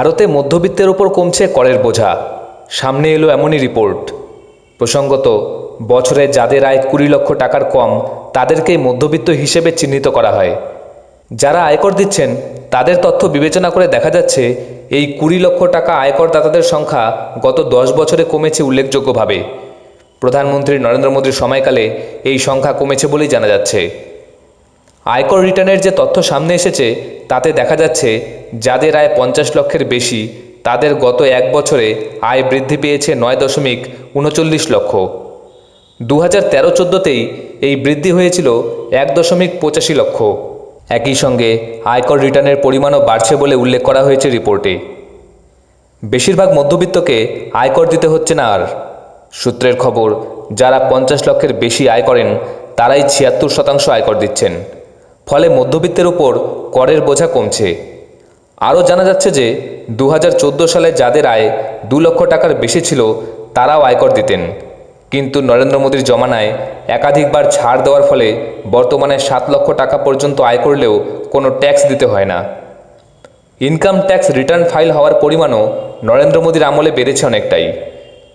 ভারতে মধ্যবিত্তের ওপর কমছে করের বোঝা। সামনে এলো এমনই রিপোর্ট। প্রসঙ্গত, বছরে যাদের আয় কুড়ি লক্ষ টাকার কম, তাদেরকেই মধ্যবিত্ত হিসেবে চিহ্নিত করা হয়। যারা আয়কর দিচ্ছেন, তাদের তথ্য বিবেচনা করে দেখা যাচ্ছে, এই কুড়ি লক্ষ টাকা আয়করদাতাদের সংখ্যা গত দশ বছরে কমেছে উল্লেখযোগ্যভাবে। প্রধানমন্ত্রী নরেন্দ্র মোদীর সময়কালে এই সংখ্যা কমেছে বলেই জানা যাচ্ছে। আয়কর রিটার্নের যে তথ্য সামনে এসেছে তাতে দেখা যাচ্ছে, যাদের আয় পঞ্চাশ লক্ষের বেশি, তাদের গত এক বছরে আয় বৃদ্ধি পেয়েছে নয় দশমিক উনচল্লিশ লক্ষ। দু হাজার তেরো চোদ্দোতেই এই বৃদ্ধি হয়েছিল এক দশমিক পঁচাশি লক্ষ। একই সঙ্গে আয়কর রিটার্নের পরিমাণও বাড়ছে বলে উল্লেখ করা হয়েছে রিপোর্টে। বেশিরভাগ মধ্যবিত্তকে আয়কর দিতে হচ্ছে না আর। সূত্রের খবর, যারা পঞ্চাশ লক্ষের বেশি আয় করেন, তারাই ছিয়াত্তর শতাংশ আয়কর দিচ্ছেন। ফলে মধ্যবিত্তের ওপর করের বোঝা কমছে। আরও জানা যাচ্ছে যে দু হাজার চোদ্দ সালে যাদের আয় দু লক্ষ টাকার বেশি ছিল, তারাও আয়কর দিতেন। কিন্তু নরেন্দ্র মোদীর জমানায় একাধিকবার ছাড় দেওয়ার ফলে বর্তমানে সাত লক্ষ টাকা পর্যন্ত আয় করলেও কোনো ট্যাক্স দিতে হয় না। ইনকাম ট্যাক্স রিটার্ন ফাইল হওয়ার পরিমাণও নরেন্দ্র মোদীর আমলে বেড়েছে অনেকটাই।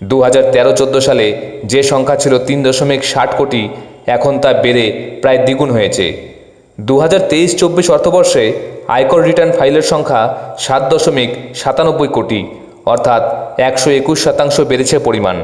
দু হাজার তেরো চোদ্দ সালে যে সংখ্যা ছিল তিন দশমিক ষাট কোটি, এখন তা বেড়ে প্রায় দ্বিগুণ হয়েছে। দু হাজার তেইশ চব্বিশ অর্থবর্ষে আয়কর রিটার্ন ফাইলের সংখ্যা সাত দশমিক সাতানব্বই কোটি, অর্থাৎ একশো একুশ শতাংশ বেড়েছে পরিমাণ।